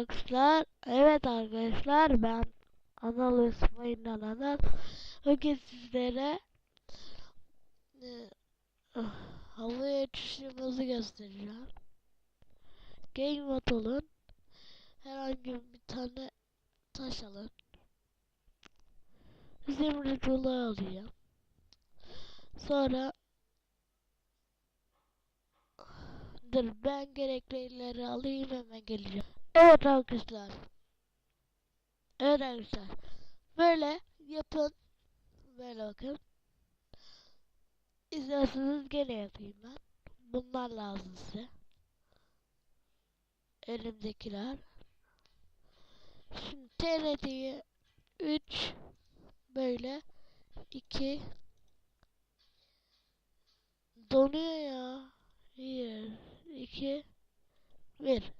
arkadaşlar. Evet arkadaşlar ben Anıl İsmail'den Anıl. Bugün sizlere e, ah, havaya uçuşumuzu göstereceğim. Game mode olun. Herhangi bir tane taş alın. Zimri rulo alacağım. Sonra Dur ben gereklileri alayım hemen geleceğim. Evet arkadaşlar. Evet arkadaşlar. Böyle yapın. Böyle bakın. İsterseniz gene yapayım ben. Bunlar lazım size. Elimdekiler. Şimdi TRT'yi 3 böyle 2 donuyor ya. 1 2 1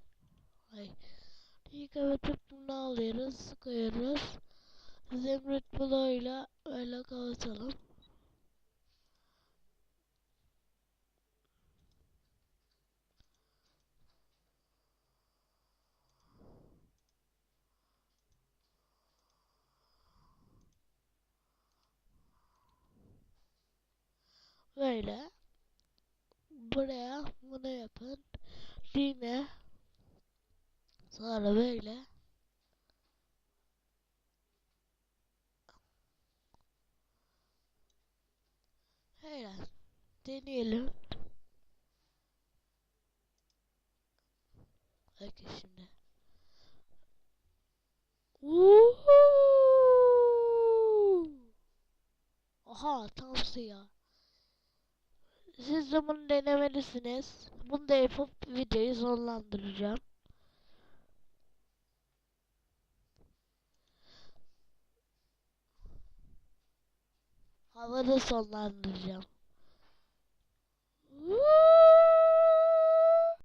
Ay. İlk kapatıp bunu alıyoruz, koyuyoruz. Zemrüt bloğuyla öyle kapatalım. Böyle. Buraya bunu yapın. Düğme. Sonra böyle. Öyle. Deneyelim. Bakın şimdi. Uhu! Aha tam siyah. Siz de bunu denemelisiniz. Bunu da yapıp videoyu sonlandıracağım. Havada sonlandıracağım. Woo!